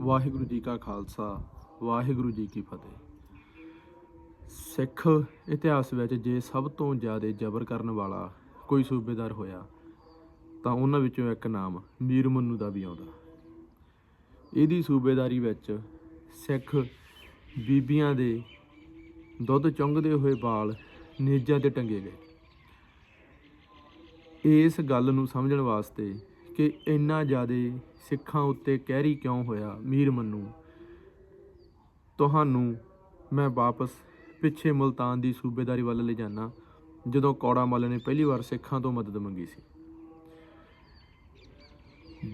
ਵਾਹਿਗੁਰੂ ਜੀ ਕਾ ਖਾਲਸਾ, ਵਾਹਿਗੁਰੂ ਜੀ ਕੀ ਫਤਿਹ। ਸਿੱਖ ਇਤਿਹਾਸ ਵਿੱਚ ਜੇ ਸਭ ਤੋਂ ਜ਼ਿਆਦਾ ਜ਼ਬਰ ਕਰਨ ਵਾਲਾ ਕੋਈ ਸੂਬੇਦਾਰ ਹੋਇਆ, ਤਾਂ ਉਹਨਾਂ ਵਿੱਚੋਂ ਇੱਕ ਨਾਮ ਮੀਰ ਮੰਨੂ ਦਾ ਵੀ ਆਉਂਦਾ। ਇਹਦੀ ਸੂਬੇਦਾਰੀ ਵਿੱਚ ਸਿੱਖ ਬੀਬੀਆਂ ਦੇ ਦੁੱਧ ਚੁੰਗਦੇ ਹੋਏ ਵਾਲ ਨੇਜਾਂ ਤੇ ਟੰਗੇ ਗਏ। ਇਸ ਗੱਲ ਨੂੰ ਸਮਝਣ ਵਾਸਤੇ ਕਿ ਇੰਨਾ ਜ਼ਿਆਦਾ ਸਿੱਖਾਂ ਉੱਤੇ ਕਹਿਰੀ ਕਿਉਂ ਹੋਇਆ ਮੀਰ ਮੰਨੂ? ਤੁਹਾਨੂੰ ਮੈਂ ਵਾਪਸ ਪਿੱਛੇ ਮੁਲਤਾਨ ਦੀ ਸੂਬੇਦਾਰੀ ਵੱਲ ਲੈ ਜਾਣਾ ਜਦੋਂ ਕੌੜਾ ਮੱਲ ਨੇ ਪਹਿਲੀ ਵਾਰ ਸਿੱਖਾਂ ਤੋਂ ਮਦਦ ਮੰਗੀ ਸੀ।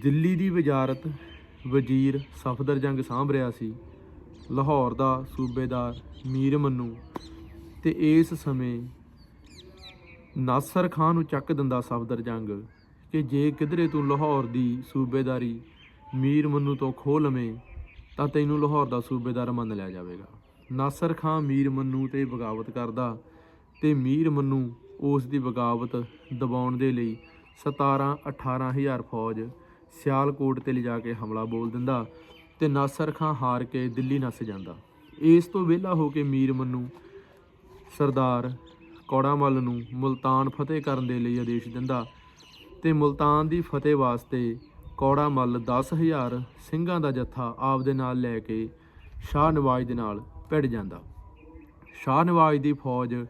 ਦਿੱਲੀ ਦੀ ਵਜ਼ਾਰਤ ਵਜ਼ੀਰ ਸਫਦਰ ਜੰਗ ਸਾਂਭ ਰਿਹਾ ਸੀ। ਲਾਹੌਰ ਦਾ ਸੂਬੇਦਾਰ ਮੀਰ ਮੰਨੂ ਤੇ ਇਸ ਸਮੇਂ ਨਾਸਰ ਖਾਨ ਨੂੰ ਚੱਕ ਦਿੰਦਾ ਸਫਦਰ ਜੰਗ। ਕਿ ਜੇ ਕਿਧਰੇ ਤੂੰ ਲਾਹੌਰ ਦੀ ਸੂਬੇਦਾਰੀ ਮੀਰ ਮੰਨੂ ਤੋਂ ਖੋਹ ਲਵੇਂ, ਤਾਂ ਤੈਨੂੰ ਲਾਹੌਰ ਦਾ ਸੂਬੇਦਾਰ ਮੰਨ ਲਿਆ ਜਾਵੇਗਾ। ਨਾਸਰ ਖਾਨ ਮੀਰ ਮੰਨੂ ਤੇ ਬਗਾਵਤ ਕਰਦਾ ਤੇ ਮੀਰ ਮੰਨੂ ਉਸ ਦੀ ਬਗਾਵਤ ਦਬਾਉਣ ਦੇ ਲਈ 17 18000 ਫੌਜ ਸਿਆਲਕੋਟ ਤੇ ਲਿਜਾ ਕੇ ਹਮਲਾ ਬੋਲ ਦਿੰਦਾ ਤੇ ਨਾਸਰ ਖਾਨ ਹਾਰ ਕੇ ਦਿੱਲੀ ਨੱਸ ਜਾਂਦਾ। ਇਸ ਤੋਂ ਵਿਹਲਾ ਹੋ ਕੇ ਮੀਰ ਮੰਨੂ ਸਰਦਾਰ ਕੌੜਾਮੱਲ ਨੂੰ ਮੁਲਤਾਨ ਫਤਿਹ ਕਰਨ ਦੇ ਲਈ ਆਦੇਸ਼ ਦਿੰਦਾ ਤੇ ਮੁਲਤਾਨ ਦੀ ਫਤਿਹ ਵਾਸਤੇ ਕੌੜਾ ਕੌੜਾਮੱਲ 10000 ਸਿੰਘਾਂ ਦਾ ਜੱਥਾ ਆਪਦੇ ਨਾਲ ਲੈ ਕੇ ਸ਼ਾਹ ਨਵਾਜ਼ ਦੇ ਨਾਲ ਭਿੜ ਜਾਂਦਾ। ਸ਼ਾਹ ਨਵਾਜ਼ ਦੀ ਫੌਜ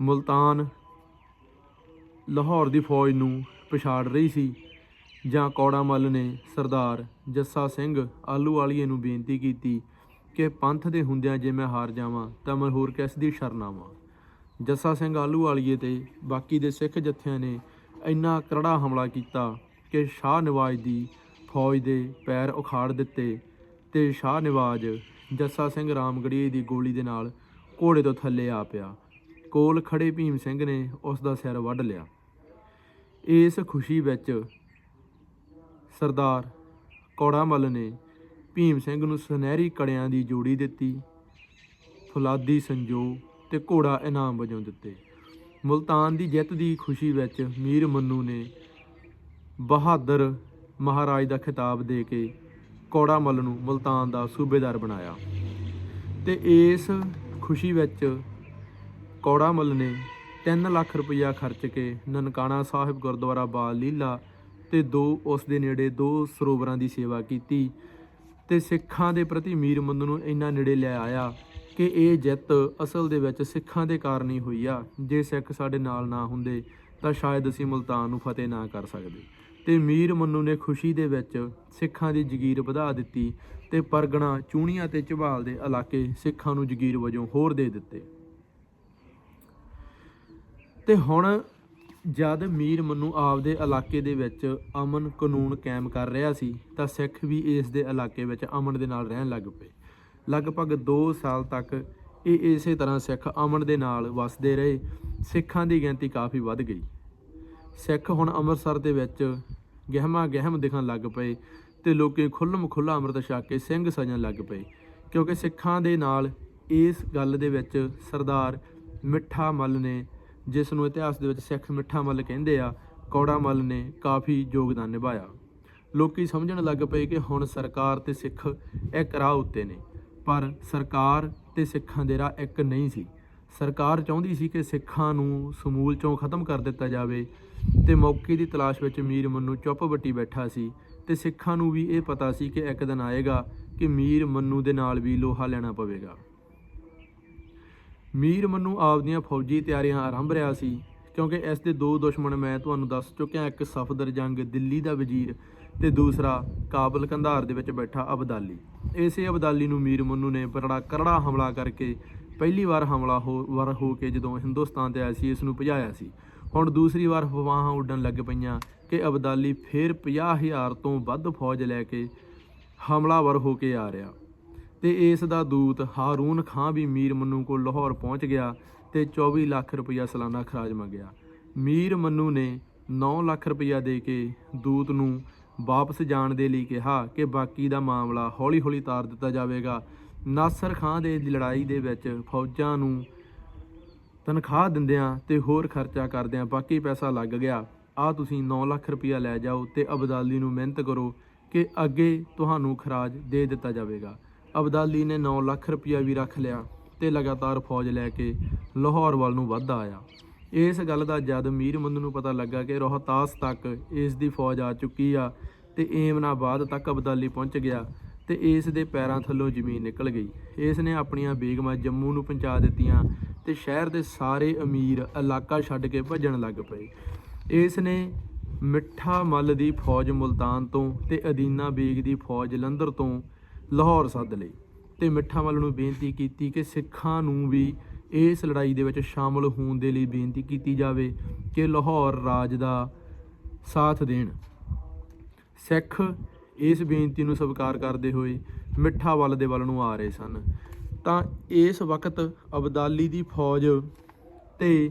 ਮੁਲਤਾਨ ਲਾਹੌਰ ਦੀ ਫੌਜ ਨੂੰ ਪਛਾੜ ਰਹੀ ਸੀ ਜਾਂ ਕੌੜਾ ਮੱਲ ਨੇ ਸਰਦਾਰ ਜੱਸਾ ਸਿੰਘ ਆਲੂ ਵਾਲੀਏ ਨੂੰ ਬੇਨਤੀ ਕੀਤੀ ਕਿ ਪੰਥ ਦੇ ਹੁੰਦਿਆਂ ਜੇ ਮੈਂ ਹਾਰ ਜਾਵਾਂ ਤਾਂ ਮੈਂ ਹੋਰ ਕਿਸ ਦੀ ਸ਼ਰਨਾਵਾਂ? ਜੱਸਾ ਸਿੰਘ ਆਲੂ ਵਾਲੀਏ ਤੇ ਬਾਕੀ ਦੇ ਸਿੱਖ ਜੱਥਿਆਂ ਨੇ ਇੰਨਾ ਕਰੜਾ ਹਮਲਾ ਕੀਤਾ ਕਿ ਸ਼ਾਹ ਨਵਾਜ਼ ਦੀ ਫੌਜ ਦੇ ਪੈਰ ਉਖਾੜ ਦਿੱਤੇ ਤੇ ਸ਼ਾਹ ਨਵਾਜ਼ ਜੱਸਾ ਸਿੰਘ ਰਾਮਗੜੀਏ ਦੀ ਗੋਲੀ ਦੇ ਨਾਲ ਘੋੜੇ ਤੋਂ ਥੱਲੇ ਆ ਪਿਆ। ਕੋਲ ਖੜੇ ਭੀਮ ਸਿੰਘ ਨੇ ਉਸ ਦਾ ਸਿਰ ਵੱਢ ਲਿਆ। ਇਸ ਖੁਸ਼ੀ ਵਿੱਚ ਸਰਦਾਰ ਕੌੜਾਮੱਲ ਨੇ ਭੀਮ ਸਿੰਘ ਨੂੰ ਸੁਨਹਿਰੀ ਕੜਿਆਂ ਦੀ ਜੋੜੀ ਦਿੱਤੀ, ਫੁਲਾਦੀ ਸੰਜੋ ਤੇ ਘੋੜਾ ਇਨਾਮ ਵਜੋਂ ਦਿੱਤੇ। ਮੁਲਤਾਨ ਦੀ ਜਿੱਤ ਦੀ ਖੁਸ਼ੀ ਵਿੱਚ ਮੀਰ ਮੰਨੂ ਨੇ ਬਹਾਦਰ ਮਹਾਰਾਜ ਦਾ ਖਿਤਾਬ ਦੇ ਕੇ ਕੌੜਾਮੱਲ ਨੂੰ ਮੁਲਤਾਨ ਦਾ ਸੂਬੇਦਾਰ ਬਣਾਇਆ ਤੇ ਇਸ ਖੁਸ਼ੀ ਵਿੱਚ ਕੌੜਾਮੱਲ ਨੇ 3 ਲੱਖ ਰੁਪਇਆ ਖਰਚ ਕੇ ਨਨਕਾਣਾ ਸਾਹਿਬ, ਗੁਰਦੁਆਰਾ ਬਾਲ ਲੀਲਾ ਤੇ ਦੋ, ਉਸ ਦੇ ਨੇੜੇ ਦੋ ਸਰੋਵਰਾਂ ਦੀ ਸੇਵਾ ਕੀਤੀ ਤੇ ਸਿੱਖਾਂ ਦੇ ਪ੍ਰਤੀ ਮੀਰ ਮੰਨੂ ਨੂੰ ਇੰਨਾ ਨੇੜੇ ਲੈ ਆਇਆ ਕਿ ਇਹ ਜਿੱਤ ਅਸਲ ਦੇ ਵਿੱਚ ਸਿੱਖਾਂ ਦੇ ਕਾਰਨ ਹੀ ਹੋਈ ਆ। ਜੇ ਸਿੱਖ ਸਾਡੇ ਨਾਲ ਨਾ ਹੁੰਦੇ, ਤਾਂ ਸ਼ਾਇਦ ਅਸੀਂ ਮੁਲਤਾਨ ਨੂੰ ਫਤਿਹ ਨਾ ਕਰ ਸਕਦੇ। ਤੇ ਮੀਰ ਮੰਨੂ ਨੇ ਖੁਸ਼ੀ ਦੇ ਵਿੱਚ ਸਿੱਖਾਂ ਦੀ ਜਗੀਰ ਵਧਾ ਦਿੱਤੀ ਤੇ ਪਰਗਣਾ ਚੂਣੀਆਂ ਤੇ ਝਬਾਲ ਦੇ ਇਲਾਕੇ ਸਿੱਖਾਂ ਨੂੰ ਜਗੀਰ ਵਜੋਂ ਹੋਰ ਦੇ ਦਿੱਤੇ। ਤੇ ਹੁਣ ਜਦ ਮੀਰ ਮੰਨੂ ਆਪਦੇ ਇਲਾਕੇ ਦੇ ਵਿੱਚ ਅਮਨ ਕਾਨੂੰਨ ਕਾਇਮ ਕਰ ਰਿਹਾ ਸੀ, ਤਾਂ ਸਿੱਖ ਵੀ ਇਸ ਦੇ ਇਲਾਕੇ ਵਿੱਚ ਅਮਨ ਦੇ ਨਾਲ ਰਹਿਣ ਲੱਗ ਪਏ। ਲਗਭਗ 2 ਸਾਲ ਤੱਕ ਇਹ ਇਸੇ ਤਰ੍ਹਾਂ ਸਿੱਖ ਅਮਨ ਦੇ ਨਾਲ ਵਸਦੇ ਰਹੇ। ਸਿੱਖਾਂ ਦੀ ਗਿਣਤੀ ਕਾਫੀ ਵੱਧ ਗਈ। ਸਿੱਖ ਹੁਣ ਅੰਮ੍ਰਿਤਸਰ ਦੇ ਵਿੱਚ ਗਹਿਮਾ ਗਹਿਮ ਦਿਖਣ ਲੱਗ ਪਏ ਤੇ ਲੋਕੀ ਖੁੱਲਮ ਖੁੱਲਾ ਅੰਮ੍ਰਿਤ ਛਕ ਕੇ ਸਿੰਘ ਸਜਣ ਲੱਗ ਪਏ ਕਿਉਂਕਿ ਸਿੱਖਾਂ ਦੇ ਨਾਲ ਇਸ ਗੱਲ ਦੇ ਵਿੱਚ ਸਰਦਾਰ ਮਿੱਠਾ ਮੱਲ ਨੇ, ਜਿਸ ਨੂੰ ਇਤਿਹਾਸ ਦੇ ਵਿੱਚ ਸਿੱਖ ਮਿੱਠਾ ਮੱਲ ਕਹਿੰਦੇ ਆ, ਕੌੜਾ ਮੱਲ ਨੇ ਕਾਫੀ ਯੋਗਦਾਨ ਨਿਭਾਇਆ। ਲੋਕੀ ਸਮਝਣ ਲੱਗ ਪਏ ਕਿ ਹੁਣ ਸਰਕਾਰ ਤੇ ਸਿੱਖ ਇੱਕ ਰਾਹ ਉੱਤੇ ਨੇ। ਪਰ ਸਰਕਾਰ ਤੇ ਸਿੱਖਾਂ ਦੇ ਰਾਹ ਇੱਕ ਨਹੀਂ ਸੀ। ਸਰਕਾਰ ਚਾਹੁੰਦੀ ਸੀ ਕਿ ਸਿੱਖਾਂ ਨੂੰ ਸਮੂਲ ਚੋਂ ਖਤਮ ਕਰ ਦਿੱਤਾ ਜਾਵੇ ਤੇ ਮੌਕੇ ਦੀ ਤਲਾਸ਼ ਵਿੱਚ ਮੀਰ ਮੰਨੂ ਚੁੱਪ ਬੱਟੀ ਬੈਠਾ ਸੀ ਤੇ ਸਿੱਖਾਂ ਨੂੰ ਵੀ ਇਹ ਪਤਾ ਸੀ ਕਿ ਇੱਕ ਦਿਨ ਆਏਗਾ ਕਿ ਮੀਰ ਮੰਨੂ ਦੇ ਨਾਲ ਵੀ ਲੋਹਾ ਲੈਣਾ ਪਵੇਗਾ। ਮੀਰ ਮੰਨੂ ਆਪਦੀਆਂ ਫੌਜੀ ਤਿਆਰੀਆਂ ਆਰੰਭ ਰਿਹਾ ਸੀ ਕਿਉਂਕਿ ਇਸ ਦੇ ਦੋ ਦੁਸ਼ਮਣ ਮੈਂ ਤੁਹਾਨੂੰ ਦੱਸ ਚੁੱਕਿਆ ਇੱਕ ਸਫਦਰ ਜੰਗ ਦਿੱਲੀ ਦਾ ਵਜ਼ੀਰ ਤੇ ਦੂਸਰਾ ਕਾਬਲ ਕੰਧਾਰ ਦੇ ਵਿੱਚ ਬੈਠਾ ਅਬਦਾਲੀ। ਇਸੇ ਅਬਦਾਲੀ ਨੂੰ ਮੀਰ ਮੰਨੂ ਨੇ ਬੜਾ ਕਰੜਾ ਹਮਲਾ ਕਰਕੇ ਪਹਿਲੀ ਵਾਰ ਹਮਲਾ ਹੋ, ਵਾਰ ਹੋ ਕੇ ਜਦੋਂ ਹਿੰਦੁਸਤਾਨ ਤੇ ਆਇਆ ਸੀ, ਇਸ ਨੂੰ ਭਜਾਇਆ ਸੀ। ਹੁਣ ਦੂਸਰੀ ਵਾਰ ਫਵਾਹਾਂ ਉੱਡਣ ਲੱਗ ਪਈਆਂ ਕਿ ਅਬਦਾਲੀ ਫੇਰ 50000 ਤੋਂ ਵੱਧ ਫੌਜ ਲੈ ਕੇ ਹਮਲਾਵਰ ਹੋ ਕੇ ਆ ਰਿਹਾ। ਤੇ ਇਸ ਦਾ ਦੂਤ ਹਾਰੂਨ ਖਾਂ ਵੀ ਮੀਰ ਮੰਨੂ ਕੋਲ ਲਾਹੌਰ ਪਹੁੰਚ ਗਿਆ ਤੇ 24 ਲੱਖ ਰੁਪਇਆ ਸਾਲਾਨਾ ਖਰਾਜ ਮੰਗਿਆ। ਮੀਰ ਮੰਨੂ ਨੇ 9 ਲੱਖ ਰੁਪਇਆ ਦੇ ਕੇ ਦੂਤ ਨੂੰ ਵਾਪਸ ਜਾਣ ਦੇ ਲਈ ਕਿਹਾ ਕਿ ਬਾਕੀ ਦਾ ਮਾਮਲਾ ਹੌਲੀ-ਹੌਲੀ ਤਾਰ ਦਿੱਤਾ ਜਾਵੇਗਾ। ਨਾਸਰ ਖਾਂ ਦੇ ਲੜਾਈ ਦੇ ਵਿੱਚ ਫੌਜਾਂ ਨੂੰ ਤਨਖਾਹ ਦਿੰਦਿਆਂ ਤੇ ਹੋਰ ਖਰਚਾ ਕਰਦਿਆਂ ਬਾਕੀ ਪੈਸਾ ਲੱਗ ਗਿਆ। ਆ ਤੁਸੀਂ 9 ਲੱਖ ਰੁਪਇਆ ਲੈ ਜਾਓ ਤੇ ਅਬਦਾਲੀ ਨੂੰ ਮਿਹਨਤ ਕਰੋ ਕਿ ਅੱਗੇ ਤੁਹਾਨੂੰ ਖਰਾਜ ਦੇ ਦਿੱਤਾ ਜਾਵੇਗਾ। ਅਬਦਾਲੀ ਨੇ 9 ਲੱਖ ਰੁਪਇਆ ਵੀ ਰੱਖ ਲਿਆ ਤੇ ਲਗਾਤਾਰ ਫੌਜ ਲੈ ਕੇ ਲਾਹੌਰ ਵੱਲ ਨੂੰ ਵੱਧਦਾ ਆਇਆ। ਇਸ ਗੱਲ ਦਾ ਜਦ ਮੀਰਮੰਦ ਨੂੰ ਪਤਾ ਲੱਗਾ ਕਿ ਰੋਹਤਾਸ ਤੱਕ ਇਸ ਦੀ ਫੌਜ ਆ ਚੁੱਕੀ ਆ ਤੇ ਏਮਨਾਬਾਦ ਤੱਕ ਅਬਦਾਲੀ ਪਹੁੰਚ ਗਿਆ ਤੇ ਇਸ ਦੇ ਪੈਰਾਂ ਥੱਲੋਂ ਜ਼ਮੀਨ ਨਿਕਲ ਗਈ। ਇਸ ਨੇ ਆਪਣੀਆਂ ਬੇਗਮਾਂ ਜੰਮੂ ਨੂੰ ਪਹੁੰਚਾ ਦਿੱਤੀਆਂ ਤੇ ਸ਼ਹਿਰ ਦੇ ਸਾਰੇ ਅਮੀਰ ਇਲਾਕਾ ਛੱਡ ਕੇ ਭੱਜਣ ਲੱਗ ਪਏ। ਇਸ ਨੇ ਮਿੱਠਾ ਮੱਲ ਦੀ ਫੌਜ ਮੁਲਤਾਨ ਤੋਂ ਤੇ ਅਦੀਨਾ ਬੇਗ ਦੀ ਫੌਜ ਜਲੰਧਰ ਤੋਂ ਲਾਹੌਰ ਸੱਦ ਲਈ ਤੇ ਮਿੱਠਾ ਮੱਲ ਨੂੰ ਬੇਨਤੀ ਕੀਤੀ ਕਿ ਸਿੱਖਾਂ ਨੂੰ ਵੀ ਇਸ ਲੜਾਈ ਦੇ ਵਿੱਚ ਸ਼ਾਮਲ ਹੋਣ ਦੇ ਲਈ ਬੇਨਤੀ ਕੀਤੀ ਜਾਵੇ ਕਿ ਲਾਹੌਰ ਰਾਜ ਦਾ ਸਾਥ ਦੇਣ। ਸਿੱਖ ਇਸ ਬੇਨਤੀ ਨੂੰ ਸਵੀਕਾਰ ਕਰਦੇ ਹੋਏ ਮਿੱਠਾ ਵੱਲ ਦੇ ਵੱਲ ਨੂੰ ਆ ਰਹੇ ਸਨ। ਤਾਂ ਇਸ ਵਕਤ ਅਬਦਾਲੀ ਦੀ ਫੌਜ ਤੇ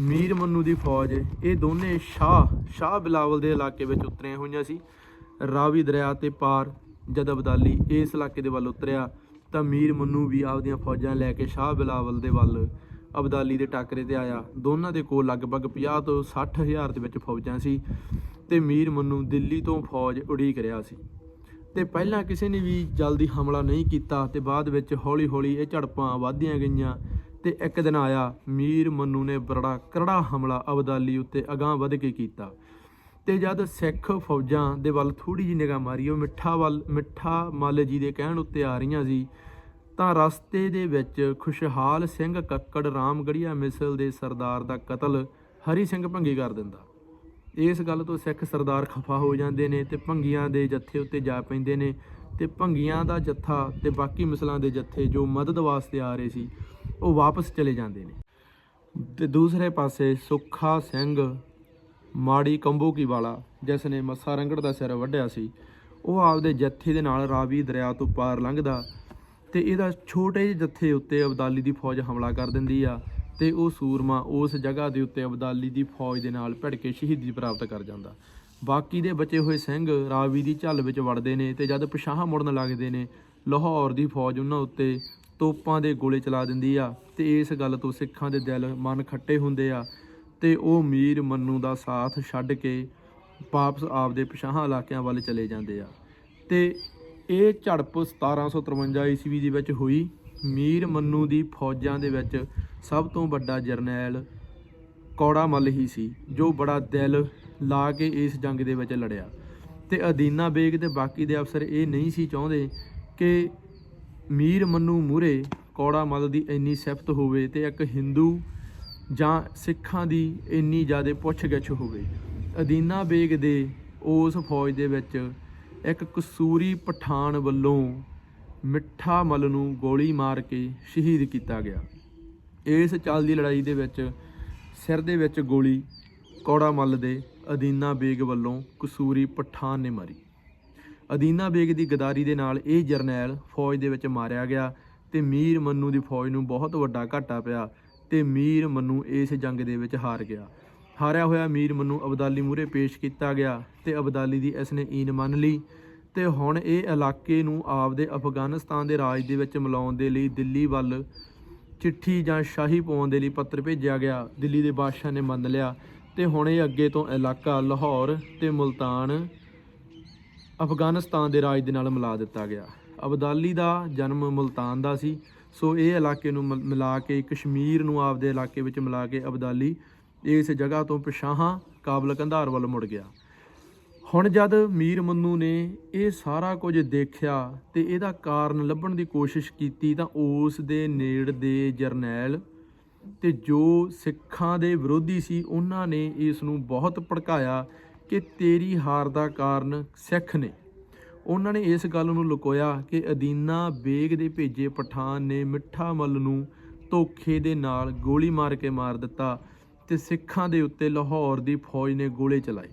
ਮੀਰ ਮੰਨੂ ਦੀ ਫੌਜ, ਇਹ ਦੋਨੇ ਸ਼ਾਹ ਸ਼ਾਹ ਬਿਲਾਵਲ ਦੇ ਇਲਾਕੇ ਵਿੱਚ ਉਤਰੀਆਂ ਹੋਈਆਂ ਸੀ। ਰਾਵੀ ਦਰਿਆ ਤੇ ਪਾਰ ਜਦ ਅਬਦਾਲੀ ਇਸ ਇਲਾਕੇ ਦੇ ਵੱਲ ਉਤਰਿਆ ਤਾਂ ਮੀਰ ਮੰਨੂ ਵੀ ਆਪਦੀਆਂ ਫੌਜਾਂ ਲੈ ਕੇ ਸ਼ਾਹ ਬਿਲਾਵਲ ਦੇ ਵੱਲ ਅਬਦਾਲੀ ਦੇ ਟਾਕਰੇ ਤੇ ਆਇਆ। ਦੋਨਾਂ ਦੇ ਕੋਲ ਲਗਭਗ 50 ਤੋਂ 60 ਹਜ਼ਾਰ ਦੇ ਵਿੱਚ ਫੌਜਾਂ ਸੀ ਤੇ ਮੀਰ ਮੰਨੂ ਦਿੱਲੀ ਤੋਂ ਫੌਜ ਉਡੀਕ ਰਿਹਾ ਸੀ। ਤੇ ਪਹਿਲਾਂ ਕਿਸੇ ਨੇ ਵੀ ਜਲਦੀ ਹਮਲਾ ਨਹੀਂ ਕੀਤਾ ਤੇ ਬਾਅਦ ਵਿੱਚ ਹੌਲੀ-ਹੌਲੀ ਇਹ ਝੜਪਾਂ ਵਧਦੀਆਂ ਗਈਆਂ ਤੇ ਇੱਕ ਦਿਨ ਆਇਆ, ਮੀਰ ਮੰਨੂ ਨੇ ਬੜਾ ਕਰੜਾ ਹਮਲਾ ਅਬਦਾਲੀ ਉੱਤੇ ਅਗਾਂਹ ਵਧ ਕੇ ਕੀਤਾ ਤੇ ਜਦ ਸਿੱਖ ਫੌਜਾਂ ਦੇ ਵੱਲ ਥੋੜੀ ਜਿਹੀ ਨਿਗਾਹ ਮਾਰੀ, ਉਹ ਮਿੱਠਾ ਵੱਲ, ਮਿੱਠਾ ਮੱਲ ਜੀ ਦੇ ਕਹਿਣ ਉੱਤੇ ਆ ਰਹੀਆਂ ਸੀ ਤਾਂ ਰਸਤੇ ਦੇ ਵਿੱਚ ਖੁਸ਼ਹਾਲ ਸਿੰਘ ਕੱਕੜ ਰਾਮਗੜੀਆ ਮਿਸਲ ਦੇ ਸਰਦਾਰ ਦਾ ਕਤਲ ਹਰੀ ਸਿੰਘ ਭੰਗੀ ਕਰ ਦਿੰਦਾ। ਇਸ ਗੱਲ ਤੋਂ ਸਿੱਖ ਸਰਦਾਰ ਖਫਾ ਹੋ ਜਾਂਦੇ ਨੇ ਤੇ ਭੰਗੀਆਂ ਦੇ ਜੱਥੇ ਉੱਤੇ ਜਾ ਪੈਂਦੇ ਨੇ ਤੇ ਭੰਗੀਆਂ ਦਾ ਜੱਥਾ ਤੇ ਬਾਕੀ ਮਿਸਲਾਂ ਦੇ ਜੱਥੇ ਜੋ ਮਦਦ ਵਾਸਤੇ ਆ ਰਹੇ ਸੀ, ਉਹ ਵਾਪਸ ਚਲੇ ਜਾਂਦੇ ਨੇ। ਤੇ ਦੂਸਰੇ ਪਾਸੇ ਸੁੱਖਾ ਸਿੰਘ ਮਾੜੀ ਕੰਬੋਕੀ ਵਾਲਾ, ਜਿਸ ਨੇ ਮੱਸਾ ਰੰਗੜ ਦਾ ਸਿਰ ਵੱਢਿਆ ਸੀ, ਉਹ ਆਪਦੇ ਜੱਥੇ ਦੇ ਨਾਲ ਰਾਵੀ ਦਰਿਆ ਤੋਂ ਪਾਰ ਲੰਘਦਾ ਤੇ ਇਹਦਾ ਛੋਟੇ ਜਿਹੇ ਜੱਥੇ ਉੱਤੇ ਅਬਦਾਲੀ ਦੀ ਫੌਜ ਹਮਲਾ ਕਰ ਦਿੰਦੀ ਆ ਤੇ ਉਹ ਸੂਰਮਾ ਉਸ ਜਗ੍ਹਾ ਦੇ ਉੱਤੇ ਅਬਦਾਲੀ ਦੀ ਫੌਜ ਦੇ ਨਾਲ ਭਿੜ ਕੇ ਸ਼ਹੀਦੀ ਪ੍ਰਾਪਤ ਕਰ ਜਾਂਦਾ। ਬਾਕੀ ਦੇ ਬਚੇ ਹੋਏ ਸਿੰਘ ਰਾਵੀ ਦੀ ਝੱਲ ਵਿੱਚ ਵੜਦੇ ਨੇ ਤੇ ਜਦ ਪਛਾਹ ਮੁੜਨ ਲੱਗਦੇ ਨੇ, ਲਾਹੌਰ ਦੀ ਫੌਜ ਉਹਨਾਂ ਉੱਤੇ ਤੋਪਾਂ ਦੇ ਗੋਲੇ ਚਲਾ ਦਿੰਦੀ ਆ ਤੇ ਇਸ ਗੱਲ ਤੋਂ ਸਿੱਖਾਂ ਦੇ ਦਿਲ ਮਨ ਖੱਟੇ ਹੁੰਦੇ ਆ ਤੇ ਉਹ ਮੀਰ ਮੰਨੂ ਦਾ ਸਾਥ ਛੱਡ ਕੇ ਵਾਪਸ ਆਪਦੇ ਪਛਾਹਾਂ ਇਲਾਕਿਆਂ ਵੱਲ ਚਲੇ ਜਾਂਦੇ ਆ। ਤੇ ਇਹ ਝੜਪ 1753 ਈਸਵੀ ਦੇ ਵਿੱਚ ਹੋਈ। ਮੀਰ ਮੰਨੂ ਦੀ ਫੌਜਾਂ ਦੇ ਵਿੱਚ ਸਭ ਤੋਂ ਵੱਡਾ ਜਰਨੈਲ ਕੌੜਾ ਮੱਲ ਹੀ ਸੀ, ਜੋ ਬੜਾ ਦਿਲ ਲਾ ਕੇ ਇਸ ਜੰਗ ਦੇ ਵਿੱਚ ਲੜਿਆ। ਤੇ ਅਦੀਨਾ ਬੇਗ ਤੇ ਬਾਕੀ ਦੇ ਅਫਸਰ ਇਹ ਨਹੀਂ ਸੀ ਚਾਹੁੰਦੇ ਕਿ ਮੀਰ ਮੰਨੂ ਮੂਰੇ ਕੌੜਾ ਮੱਲ ਦੀ ਇੰਨੀ ਸਿਫਤ ਹੋਵੇ ਤੇ ਇੱਕ ਹਿੰਦੂ ਜਾਂ ਸਿੱਖਾਂ ਦੀ ਇੰਨੀ ਜ਼ਿਆਦਾ ਪੁੱਛਗਿੱਛ ਹੋਵੇ। ਅਦੀਨਾ ਬੇਗ ਦੇ ਉਸ ਫੌਜ ਦੇ ਵਿੱਚ ਇੱਕ ਕਸੂਰੀ ਪਠਾਨ ਵੱਲੋਂ ਮਿੱਠਾ ਮਲ ਨੂੰ ਗੋਲੀ ਮਾਰ ਕੇ ਸ਼ਹੀਦ ਕੀਤਾ ਗਿਆ। ਇਸ ਚੱਲਦੀ ਲੜਾਈ ਦੇ ਵਿੱਚ ਸਿਰ ਦੇ ਵਿੱਚ ਗੋਲੀ ਕੌੜਾ ਮੱਲ ਦੇ ਅਦੀਨਾ ਬੇਗ ਵੱਲੋਂ ਕਸੂਰੀ ਪਠਾਨ ਨੇ ਮਾਰੀ। ਅਦੀਨਾ ਬੇਗ ਦੀ ਗਦਾਰੀ ਦੇ ਨਾਲ ਇਹ ਜਰਨੈਲ ਫੌਜ ਦੇ ਵਿੱਚ ਮਾਰਿਆ ਗਿਆ ਤੇ ਮੀਰ ਮੰਨੂ ਦੀ ਫੌਜ ਨੂੰ ਬਹੁਤ ਵੱਡਾ ਘਾਟਾ ਪਿਆ ਤੇ ਮੀਰ ਮੰਨੂ ਇਸ ਜੰਗ ਦੇ ਵਿੱਚ ਹਾਰ ਗਿਆ। ਹਾਰਿਆ ਹੋਇਆ ਮੀਰ ਮੰਨੂ ਅਬਦਾਲੀ ਮੂਹਰੇ ਪੇਸ਼ ਕੀਤਾ ਗਿਆ ਤੇ ਅਬਦਾਲੀ ਦੀ ਇਸ ਨੇ ਈਨ ਮੰਨ ਲਈ। ਤੇ ਹੁਣ ਇਹ ਇਲਾਕੇ ਨੂੰ ਆਪਦੇ ਅਫਗਾਨਿਸਤਾਨ ਦੇ ਰਾਜ ਦੇ ਵਿੱਚ ਮਿਲਾਉਣ ਦੇ ਲਈ ਦਿੱਲੀ ਵੱਲ ਚਿੱਠੀ ਜਾਂ ਸ਼ਾਹੀ ਪਾਉਣ ਦੇ ਲਈ ਪੱਤਰ ਭੇਜਿਆ ਗਿਆ। ਦਿੱਲੀ ਦੇ ਬਾਦਸ਼ਾਹ ਨੇ ਮੰਨ ਲਿਆ। ਤੇ ਹੁਣ ਇਹ ਅੱਗੇ ਤੋਂ ਇਲਾਕਾ ਲਾਹੌਰ ਤੇ ਮੁਲਤਾਨ ਅਫਗਾਨਿਸਤਾਨ ਦੇ ਰਾਜ ਦੇ ਨਾਲ ਮਿਲਾ ਦਿੱਤਾ ਗਿਆ। ਅਬਦਾਲੀ ਦਾ ਜਨਮ ਮੁਲਤਾਨ ਦਾ ਸੀ। ਸੋ ਇਹ ਇਲਾਕੇ ਨੂੰ ਮਿਲ- ਮਿਲਾ ਕੇ ਕਸ਼ਮੀਰ ਨੂੰ ਆਪਦੇ ਇਲਾਕੇ ਵਿੱਚ ਮਿਲਾ ਕੇ ਅਬਦਾਲੀ ਇਸ ਜਗ੍ਹਾ ਤੋਂ ਪਿਛਾਹਾਂ ਕਾਬਲ ਕੰਧਾਰ ਵੱਲ ਮੁੜ ਗਿਆ। ਹੁਣ ਜਦ ਮੀਰ ਮੰਨੂ ਨੇ ਇਹ ਸਾਰਾ ਕੁਝ ਦੇਖਿਆ ਤੇ ਇਹਦਾ ਕਾਰਨ ਲੱਭਣ ਦੀ ਕੋਸ਼ਿਸ਼ ਕੀਤੀ ਤਾਂ ਉਸ ਦੇ ਨੇੜ ਦੇ ਜਰਨੈਲ ਤੇ ਜੋ ਸਿੱਖਾਂ ਦੇ ਵਿਰੋਧੀ ਸੀ, ਉਹਨਾਂ ਨੇ ਇਸ ਨੂੰ ਬਹੁਤ ਭੜਕਾਇਆ ਕਿ ਤੇਰੀ ਹਾਰ ਦਾ ਕਾਰਨ ਸਿੱਖ ਨੇ। ਉਹਨਾਂ ਨੇ ਇਸ ਗੱਲ ਨੂੰ ਲੁਕੋਇਆ ਕਿ ਅਦੀਨਾ ਬੇਗ ਦੇ ਭੇਜੇ ਪਠਾਨ ਨੇ ਮਿੱਠਾ ਮੱਲ ਨੂੰ ਧੋਖੇ ਦੇ ਨਾਲ ਗੋਲੀ ਮਾਰ ਕੇ ਮਾਰ ਦਿੱਤਾ ਤੇ ਸਿੱਖਾਂ ਦੇ ਉੱਤੇ ਲਾਹੌਰ ਦੀ ਫੌਜ ਨੇ ਗੋਲੇ ਚਲਾਏ।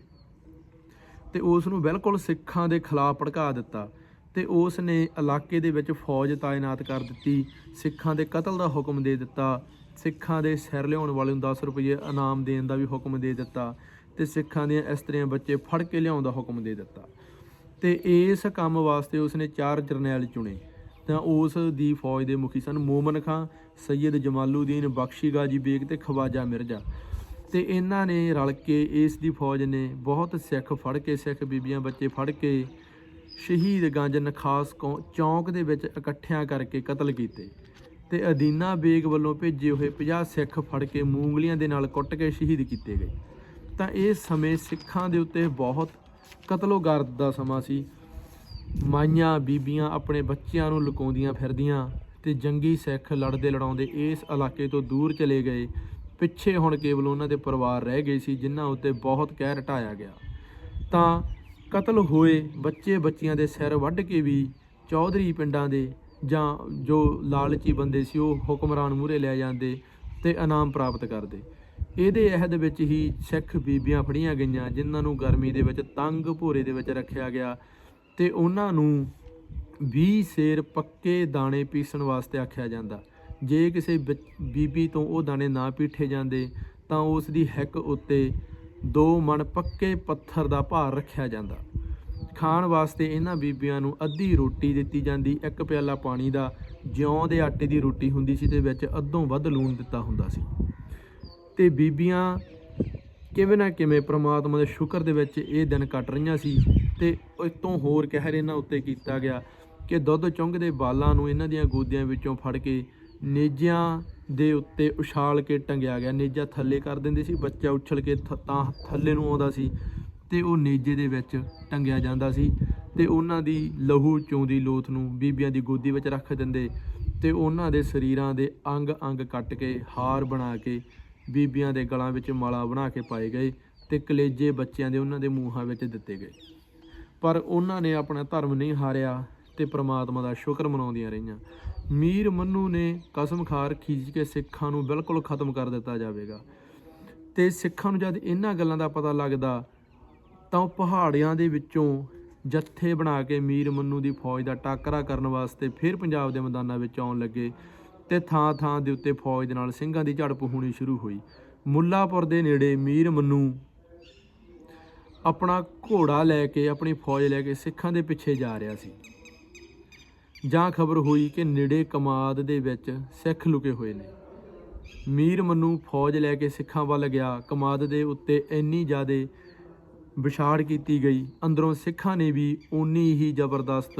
ਤੇ ਉਸ ਨੂੰ ਬਿਲਕੁਲ ਸਿੱਖਾਂ ਦੇ ਖਿਲਾਫ ਭੜਕਾ ਦਿੱਤਾ ਤੇ ਉਸ ਨੇ ਇਲਾਕੇ ਦੇ ਵਿੱਚ ਫੌਜ ਤਾਇਨਾਤ ਕਰ ਦਿੱਤੀ। ਸਿੱਖਾਂ ਦੇ ਕਤਲ ਦਾ ਹੁਕਮ ਦੇ ਦਿੱਤਾ। ਸਿੱਖਾਂ ਦੇ ਸਿਰ ਲਿਆਉਣ ਵਾਲੇ ਨੂੰ 10 ਰੁਪਏ ਇਨਾਮ ਦੇਣ ਦਾ ਵੀ ਹੁਕਮ ਦੇ ਦਿੱਤਾ ਤੇ ਸਿੱਖਾਂ ਦੀਆਂ ਇਸਤਰੀਆਂ ਬੱਚੇ ਫੜ ਕੇ ਲਿਆਉਣ ਦਾ ਹੁਕਮ ਦੇ ਦਿੱਤਾ। ਤੇ ਇਸ ਕੰਮ ਵਾਸਤੇ ਉਸ ਨੇ ਚਾਰ ਜਰਨੈਲ ਚੁਣੇ। ਤਾਂ ਉਸ ਦੀ ਫੌਜ ਦੇ ਮੁਖੀ ਸਨ ਮੋਮਨ ਖਾਂ ਸੈਯਦ ਜਮਾਲੂਦੀਨ, ਬਖਸ਼ੀ ਗਾਜੀ ਬੇਗ ਤੇ ਖਵਾਜਾ ਮਿਰਜ਼ਾ। ਤੇ ਇਹਨਾਂ ਨੇ ਰਲ ਕੇ ਇਸ ਦੀ ਫੌਜ ਨੇ ਬਹੁਤ ਸਿੱਖ ਫੜ ਕੇ, ਸਿੱਖ ਬੀਬੀਆਂ ਬੱਚੇ ਫੜ ਕੇ ਸ਼ਹੀਦ ਗੰਜ ਨਖਾਸ ਕੌ- ਚੌਂਕ ਦੇ ਵਿੱਚ ਇਕੱਠਿਆਂ ਕਰਕੇ ਕਤਲ ਕੀਤੇ। ਤੇ ਅਦੀਨਾ ਬੇਗ ਵੱਲੋਂ ਭੇਜੇ ਹੋਏ 50 ਸਿੱਖ ਫੜ ਕੇ ਮੂੰਗਲੀਆਂ ਦੇ ਨਾਲ ਕੁੱਟ ਕੇ ਸ਼ਹੀਦ ਕੀਤੇ ਗਏ। ਤਾਂ ਇਹ ਸਮੇਂ ਸਿੱਖਾਂ ਦੇ ਉੱਤੇ ਬਹੁਤ ਕਤਲੋਗਾਰਦ ਦਾ ਸਮਾਂ ਸੀ। ਮਾਈਆਂ ਬੀਬੀਆਂ ਆਪਣੇ ਬੱਚਿਆਂ ਨੂੰ ਲੁਕਾਉਂਦੀਆਂ ਫਿਰਦੀਆਂ ਤੇ ਜੰਗੀ ਸਿੱਖ ਲੜਦੇ ਲੜਾਉਂਦੇ ਇਸ ਇਲਾਕੇ ਤੋਂ ਦੂਰ ਚਲੇ ਗਏ। ਪਿੱਛੇ ਹੁਣ ਕੇਵਲ ਉਹਨਾਂ ਦੇ ਪਰਿਵਾਰ ਰਹਿ ਗਏ ਸੀ, ਜਿਨ੍ਹਾਂ ਉੱਤੇ ਬਹੁਤ ਕਹਿਰ ਢਾਇਆ ਗਿਆ। ਤਾਂ ਕਤਲ ਹੋਏ ਬੱਚੇ ਬੱਚੀਆਂ ਦੇ ਸਿਰ ਵੱਢ ਕੇ ਵੀ ਚੌਧਰੀ ਪਿੰਡਾਂ ਦੇ ਜਾਂ ਜੋ ਲਾਲਚੀ ਬੰਦੇ ਸੀ, ਉਹ ਹੁਕਮਰਾਨ ਮੂਹਰੇ ਲੈ ਜਾਂਦੇ ਤੇ ਇਨਾਮ ਪ੍ਰਾਪਤ ਕਰਦੇ। ਇਹਦੇ ਅਹਿਦ ਵਿੱਚ ਹੀ ਸਿੱਖ ਬੀਬੀਆਂ ਫੜੀਆਂ ਗਈਆਂ, ਜਿਨ੍ਹਾਂ ਨੂੰ ਗਰਮੀ ਦੇ ਵਿੱਚ ਤੰਗ ਭੋਰੇ ਦੇ ਵਿੱਚ ਰੱਖਿਆ ਗਿਆ। ਤੇ ਉਹਨਾਂ ਨੂੰ 20 ਸੇਰ ਪੱਕੇ ਦਾਣੇ ਪੀਸਣ ਵਾਸਤੇ ਆਖਿਆ ਜਾਂਦਾ। ਜੇ ਕਿਸੇ ਬੱਚ- ਬੀਬੀ ਤੋਂ ਉਹ ਦਾਣੇ ਨਾ ਪੀਠੇ ਜਾਂਦੇ, ਤਾਂ ਉਸ ਦੀ ਹਿੱਕ ਉੱਤੇ ਦੋ ਮਣ ਪੱਕੇ ਪੱਥਰ ਦਾ ਭਾਰ ਰੱਖਿਆ ਜਾਂਦਾ। ਖਾਣ ਵਾਸਤੇ ਇਹਨਾਂ ਬੀਬੀਆਂ ਨੂੰ ਅੱਧੀ ਰੋਟੀ ਦਿੱਤੀ ਜਾਂਦੀ, ਇੱਕ ਪਿਆਲਾ ਪਾਣੀ ਦਾ, ਜਿਉਂ ਦੇ ਆਟੇ ਦੀ ਰੋਟੀ ਹੁੰਦੀ ਸੀ ਤੇ ਵਿੱਚ ਅੱਧੋਂ ਵੱਧ ਲੂਣ ਦਿੱਤਾ ਹੁੰਦਾ ਸੀ। ਤੇ ਬੀਬੀਆਂ ਕਿਵੇਂ ਨਾ ਕਿਵੇਂ ਪ੍ਰਮਾਤਮਾ ਦੇ ਸ਼ੁਕਰ ਦੇ ਵਿੱਚ ਇਹ ਦਿਨ ਕੱਟ ਰਹੀਆਂ ਸੀ। ਤੇ ਇਸ ਤੋਂ ਹੋਰ ਕਹਿਰ ਇਹਨਾਂ ਉੱਤੇ ਕੀਤਾ ਗਿਆ ਕਿ ਦੁੱਧ ਚੁੰਘਦੇ ਬਾਲਾਂ ਨੂੰ ਇਹਨਾਂ ਦੀਆਂ ਗੋਦਿਆਂ ਵਿੱਚੋਂ ਫੜ ਕੇ ਨੇਜਿਆਂ ਦੇ ਉੱਤੇ ਉਛਾਲ ਕੇ ਟੰਗਿਆ ਗਿਆ। ਨੇਜਾ ਥੱਲੇ ਕਰ ਦਿੰਦੇ ਸੀ, ਬੱਚਾ ਉਛਲ ਕੇ ਥ- ਤਾਂ ਥੱਲੇ ਨੂੰ ਆਉਂਦਾ ਸੀ ਤੇ ਉਹ ਨੇਜੇ ਦੇ ਵਿੱਚ ਟੰਗਿਆ ਜਾਂਦਾ ਸੀ ਤੇ ਉਹਨਾਂ ਦੀ ਲਹੂ ਚੋਂਦੀ ਲੋਥ ਨੂੰ ਬੀਬੀਆਂ ਦੀ ਗੋਦੀ ਵਿੱਚ ਰੱਖ ਦਿੰਦੇ ਤੇ ਉਹਨਾਂ ਦੇ ਸਰੀਰਾਂ ਦੇ ਅੰਗ ਅੰਗ ਕੱਟ ਕੇ ਹਾਰ ਬਣਾ ਕੇ ਬੀਬੀਆਂ ਦੇ ਗਲਾਂ ਵਿੱਚ ਮਾਲਾ ਬਣਾ ਕੇ ਪਾਏ ਗਏ ਤੇ ਕਲੇਜੇ ਬੱਚਿਆਂ ਦੇ ਉਹਨਾਂ ਦੇ ਮੂੰਹਾਂ ਵਿੱਚ ਦਿੱਤੇ ਗਏ। ਪਰ ਉਹਨਾਂ ਨੇ ਆਪਣਾ ਧਰਮ ਨਹੀਂ ਹਾਰਿਆ ਤੇ ਪ੍ਰਮਾਤਮਾ ਦਾ ਸ਼ੁਕਰ ਮਨਾਉਂਦੀਆਂ ਰਹੀਆਂ। ਮੀਰ ਮੰਨੂ ਨੇ ਕਸਮ ਖਾ ਰੱਖੀ ਸੀ ਕਿ ਸਿੱਖਾਂ ਨੂੰ ਬਿਲਕੁਲ ਖਤਮ ਕਰ ਦਿੱਤਾ ਜਾਵੇਗਾ। ਤੇ ਸਿੱਖਾਂ ਨੂੰ ਜਦ ਇਹਨਾਂ ਗੱਲਾਂ ਦਾ ਪਤਾ ਲੱਗਦਾ, ਤਾਂ ਉਹ ਪਹਾੜਿਆਂ ਦੇ ਵਿੱਚੋਂ ਜੱਥੇ ਬਣਾ ਕੇ ਮੀਰ ਮੰਨੂ ਦੀ ਫੌਜ ਦਾ ਟਾਕਰਾ ਕਰਨ ਵਾਸਤੇ ਫਿਰ ਪੰਜਾਬ ਦੇ ਮੈਦਾਨਾਂ ਵਿੱਚ ਆਉਣ ਲੱਗੇ ਤੇ ਥਾਂ ਥਾਂ ਦੇ ਉੱਤੇ ਫੌਜ ਦੇ ਨਾਲ ਸਿੰਘਾਂ ਦੀ ਝੜਪ ਹੋਣੀ ਸ਼ੁਰੂ ਹੋਈ। ਮੁੱਲਾਪੁਰ ਦੇ ਨੇੜੇ ਮੀਰ ਮੰਨੂ ਆਪਣਾ ਘੋੜਾ ਲੈ ਕੇ, ਆਪਣੀ ਫੌਜ ਲੈ ਕੇ ਸਿੱਖਾਂ ਦੇ ਪਿੱਛੇ ਜਾ ਰਿਹਾ ਸੀ। ਜਾਂ ਖਬਰ ਹੋਈ ਕਿ ਨੇੜੇ ਕਮਾਦ ਦੇ ਵਿੱਚ ਸਿੱਖ ਲੁਕੇ ਹੋਏ ਨੇ। ਮੀਰ ਮੰਨੂ ਫੌਜ ਲੈ ਕੇ ਸਿੱਖਾਂ ਵੱਲ ਗਿਆ। ਕਮਾਦ ਦੇ ਉੱਤੇ ਇੰਨੀ ਜ਼ਿਆਦੇ ਵਿਛਾੜ ਕੀਤੀ ਗਈ। ਅੰਦਰੋਂ ਸਿੱਖਾਂ ਨੇ ਵੀ ਓਨੀ ਹੀ ਜ਼ਬਰਦਸਤ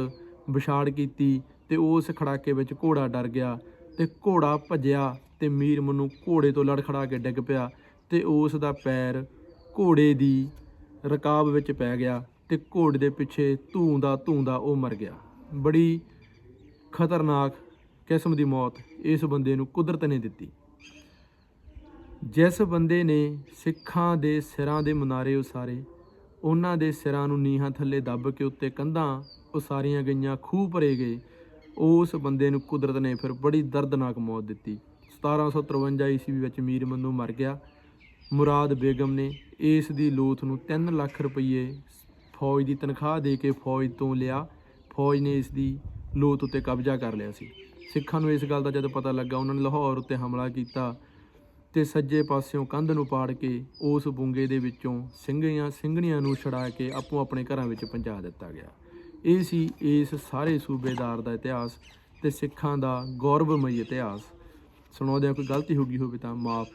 ਵਿਛਾੜ ਕੀਤੀ ਤੇ ਉਸ ਖੜਾਕੇ ਵਿੱਚ ਘੋੜਾ ਡਰ ਗਿਆ ਤੇ ਘੋੜਾ ਭੱਜਿਆ ਤੇ ਮੀਰ ਮੰਨੂ ਘੋੜੇ ਤੋਂ ਲੜਖੜਾ ਕੇ ਡਿੱਗ ਪਿਆ ਤੇ ਉਸ ਦਾ ਪੈਰ ਘੋੜੇ ਦੀ ਰਕਾਬ ਵਿੱਚ ਪੈ ਗਿਆ ਤੇ ਘੋੜੇ ਦੇ ਪਿੱਛੇ ਧੂੰਦਾ ਧੂੰਦਾ ਉਹ ਮਰ ਗਿਆ। ਬੜੀ ਖਤਰਨਾਕ ਕਿਸਮ ਦੀ ਮੌਤ ਇਸ ਬੰਦੇ ਨੂੰ ਕੁਦਰਤ ਨੇ ਦਿੱਤੀ। ਜਿਸ ਬੰਦੇ ਨੇ ਸਿੱਖਾਂ ਦੇ ਸਿਰਾਂ ਦੇ ਮਨਾਰੇ ਉਸਾਰੇ, ਉਹਨਾਂ ਦੇ ਸਿਰਾਂ ਨੂੰ ਨੀਹਾਂ ਥੱਲੇ ਦੱਬ ਕੇ ਉੱਤੇ ਕੰਧਾਂ ਉਸਾਰੀਆਂ ਗਈਆਂ, ਖੂਹ ਭਰੇ ਗਏ, ਉਸ ਬੰਦੇ ਨੂੰ ਕੁਦਰਤ ਨੇ ਫਿਰ ਬੜੀ ਦਰਦਨਾਕ ਮੌਤ ਦਿੱਤੀ। 1753 ਈਸਵੀ ਵਿੱਚ ਮੀਰ ਮੰਨੂ ਮਰ ਗਿਆ। ਮੁਰਾਦ ਬੇਗਮ ਨੇ ਇਸ ਦੀ ਲੋਥ ਨੂੰ 3 ਲੱਖ ਰੁਪਏ ਫੌਜ ਦੀ ਤਨਖਾਹ ਦੇ ਕੇ ਫੌਜ ਤੋਂ ਲਿਆ। ਫੌਜ ਨੇ ਇਸ ਦੀ ਲੋਥ ਉੱਤੇ ਕਬਜ਼ਾ ਕਰ ਲਿਆ ਸੀ। ਸਿੱਖਾਂ ਨੂੰ ਇਸ ਗੱਲ ਦਾ ਜਦੋਂ ਪਤਾ ਲੱਗਾ, ਉਹਨਾਂ ਨੇ ਲਾਹੌਰ ਉੱਤੇ ਹਮਲਾ ਕੀਤਾ ਤੇ ਸੱਜੇ ਪਾਸਿਓਂ ਕੰਧ ਨੂੰ ਪਾੜ ਕੇ ਉਸ ਬੁੰਗੇ ਦੇ ਵਿੱਚੋਂ ਸਿੰਘੀਆਂ, ਸਿੰਘਣੀਆਂ ਨੂੰ ਛੜਾ ਕੇ ਆਪੋ ਆਪਣੇ ਘਰਾਂ ਵਿੱਚ ਪਹੁੰਚਾ ਦਿੱਤਾ ਗਿਆ। ਇਹ ਸੀ ਇਸ ਸਾਰੇ ਸੂਬੇਦਾਰ ਦਾ ਇਤਿਹਾਸ ਤੇ ਸਿੱਖਾਂ ਦਾ ਗੌਰਵਮਈ ਇਤਿਹਾਸ। ਸੁਣਾਉਂਦਿਆਂ ਕੋਈ ਗਲਤੀ ਹੋ ਗਈ ਹੋਵੇ ਤਾਂ ਮਾਫ